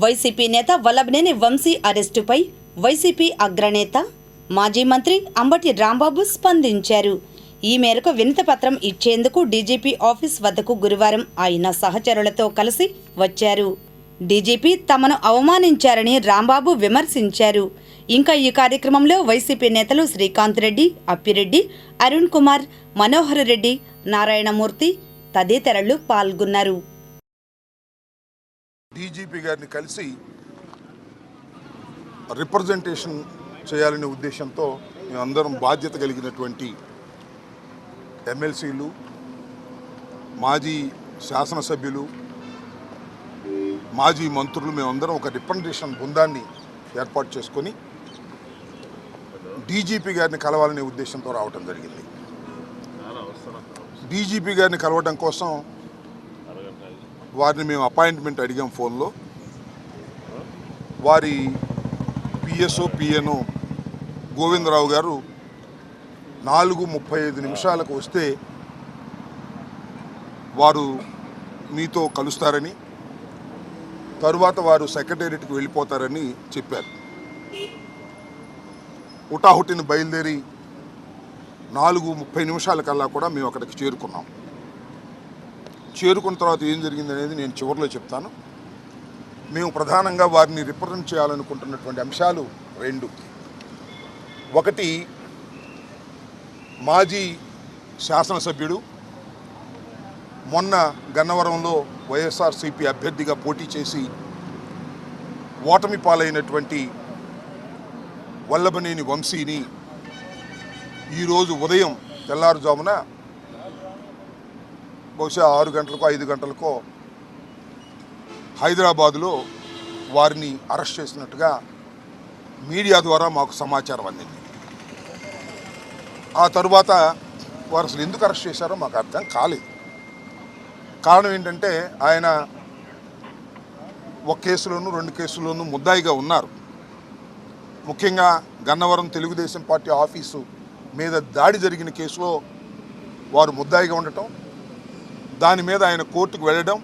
YCP నేత Vallabhaneni Vamsi అరెస్టుపై YCP అగ్రనేత మాజీ మంత్రి అంబటి రాంబాబు స్పందించారు. ఈ మేరకు వినతిపత్రం ఇచ్చేందుకు డీజీపీ ఆఫీస్ వద్దకు గురువారం ఆయన సహచరులతో కలిసి వచ్చారు. డీజీపీ తమను అవమానించారని రాంబాబు విమర్శించారు. ఇంకా ఈ కార్యక్రమంలో వైసీపీ నేతలు శ్రీకాంత్ రెడ్డి అప్పిరెడ్డి అరుణ్ కుమార్ మనోహర్ రెడ్డి నారాయణమూర్తి తదితరులు పాల్గొన్నారు. డీజీపీ గారిని కలిసి రిప్రజెంటేషన్ చేయాలనే ఉద్దేశంతో మేమందరం బాధ్యత కలిగినటువంటి ఎమ్మెల్సీలు మాజీ శాసనసభ్యులు మాజీ మంత్రులు మేమందరం ఒక రిప్రజెంటేషన్ బృందాన్ని ఏర్పాటు చేసుకొని డీజీపీ గారిని కలవాలనే ఉద్దేశంతో రావటం జరిగింది. డీజీపీ గారిని కలవడం కోసం వారిని మేము అపాయింట్మెంట్ అడిగాం ఫోన్లో. వారి పిఎస్ఓ పిఎన్ఓ గోవిందరావు గారు నాలుగు ముప్పై ఐదు నిమిషాలకు వస్తే వారు మీతో కలుస్తారని తరువాత వారు సెక్రటేరియట్కి వెళ్ళిపోతారని చెప్పారు. హుటాహుటిని బయలుదేరి నాలుగు ముప్పై నిమిషాల కల్లా కూడా మేము అక్కడికి చేరుకున్నాం. చేరుకున్న తర్వాత ఏం జరిగింది అనేది నేను చివరిలో చెప్తాను. మేము ప్రధానంగా వారిని రిప్రజెంట్ చేయాలనుకుంటున్నటువంటి అంశాలు రెండు. ఒకటి మాజీ శాసనసభ్యుడు మొన్న గన్నవరంలో వైఎస్ఆర్సీపీ అభ్యర్థిగా పోటీ చేసి ఓటమి పాలైనటువంటి వల్లభనేని వంశీని ఈరోజు ఉదయం తెల్లారుజామున బహుశా ఆరు గంటలకో ఐదు గంటలకో హైదరాబాదులో వారిని అరెస్ట్ చేసినట్టుగా మీడియా ద్వారా మాకు సమాచారం అందింది. ఆ తరువాత వారు అసలు ఎందుకు అరెస్ట్ చేశారో మాకు అర్థం కాలేదు. కారణం ఏంటంటే ఆయన ఒక కేసులోనూ రెండు కేసుల్లోనూ ముద్దాయిగా ఉన్నారు. ముఖ్యంగా గన్నవరం తెలుగుదేశం పార్టీ ఆఫీసు మీద దాడి జరిగిన కేసులో వారు ముద్దాయిగా ఉండటం దాని మీద ఆయన కోర్టుకు వెళ్ళడం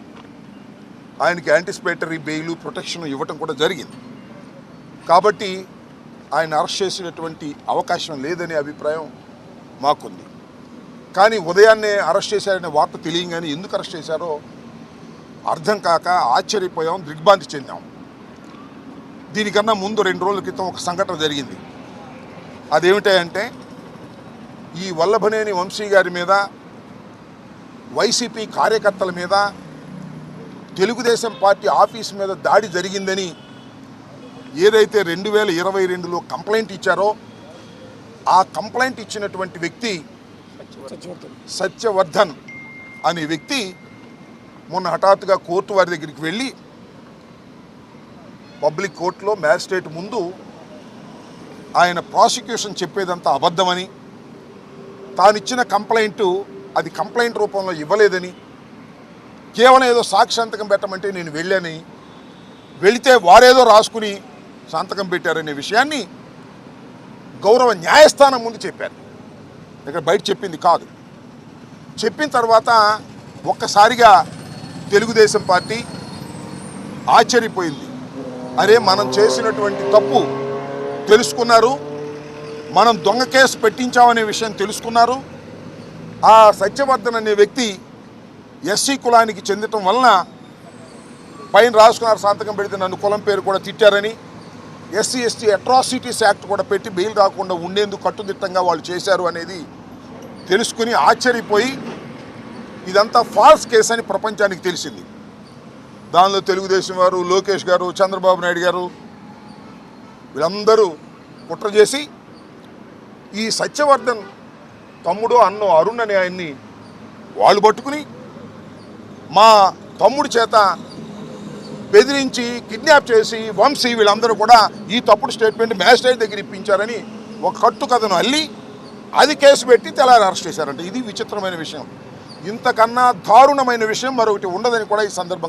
ఆయనకి యాంటిసిపేటరీ బెయిల్ ప్రొటెక్షన్ ఇవ్వటం కూడా జరిగింది. కాబట్టి ఆయన అరెస్ట్ చేసేటటువంటి అవకాశం లేదనే అభిప్రాయం మాకుంది. కానీ ఉదయాన్నే అరెస్ట్ చేశారనే వార్త తెలియగానే ఎందుకు అరెస్ట్ చేశారో అర్థం కాక ఆశ్చర్యపోయాం దిగ్భ్రాంతి చెందాం. దీనికన్నా ముందు రెండు రోజుల క్రితం ఒక సంఘటన జరిగింది. అదేమిటంటే ఈ వల్లభనేని వంశీ గారి మీద వైసీపీ కార్యకర్తల మీద తెలుగుదేశం పార్టీ ఆఫీస్ మీద దాడి జరిగిందని ఏదైతే రెండు వేల ఇరవై రెండులో కంప్లైంట్ ఇచ్చారో ఆ కంప్లైంట్ ఇచ్చినటువంటి వ్యక్తి సత్యవర్ధన్ అనే వ్యక్తి మొన్న హఠాత్తుగా కోర్టు వారి దగ్గరికి వెళ్ళి పబ్లిక్ కోర్టులో మ్యాజిస్ట్రేట్ ముందు ఆయన ప్రాసిక్యూషన్ చెప్పేదంతా అబద్ధమని తానిచ్చిన కంప్లైంట్ అది కంప్లైంట్ రూపంలో ఇవ్వలేదని కేవలం ఏదో సాక్షి సంతకం పెట్టమంటే నేను వెళ్ళాని వెళితే వారేదో రాసుకుని సంతకం పెట్టారనే విషయాన్ని గౌరవ న్యాయస్థానం ముందు చెప్పారు. ఇక్కడ బయట చెప్పింది కాదు. చెప్పిన తర్వాత ఒక్కసారిగా తెలుగుదేశం పార్టీ ఆశ్చర్యపోయింది. అరే మనం చేసినటువంటి తప్పు తెలుసుకున్నారు మనం దొంగ కేసు పెట్టించామనే విషయం తెలుసుకున్నారు ఆ సత్యవర్ధన్ అనే వ్యక్తి ఎస్సీ కులానికి చెందటం వలన పైన రాసుకున్నారు సంతకం పెడితే నన్ను కులం పేరు కూడా తిట్టారని ఎస్సీ ఎస్టీ అట్రాసిటీస్ యాక్ట్ కూడా పెట్టి బెయిల్ రాకుండా ఉండేందుకు కట్టుదిట్టంగా వాళ్ళు చేశారు అనేది తెలుసుకుని ఆశ్చర్యపోయి ఇదంతా ఫాల్స్ కేసు అని ప్రపంచానికి తెలిసింది. దానిలో తెలుగుదేశం వారు లోకేష్ గారు చంద్రబాబు నాయుడు గారు వీళ్ళందరూ కుట్ర చేసి ఈ సత్యవర్ధన్ తమ్ముడు అన్నో అరుణ్ అనే ఆయన్ని వాళ్ళు పట్టుకుని మా తమ్ముడి చేత బెదిరించి కిడ్నాప్ చేసి వంశీ వీళ్ళందరూ కూడా ఈ తప్పుడు స్టేట్మెంట్ మ్యాజిస్ట్రేట్ దగ్గర ఇప్పించారని ఒక కట్టు కథను అల్లి అది కేసు పెట్టి తెల్లారి అరెస్ట్ చేశారంట. ఇది విచిత్రమైన విషయం. ఇంతకన్నా దారుణమైన విషయం మరొకటి ఉండదని కూడా ఈ సందర్భంగా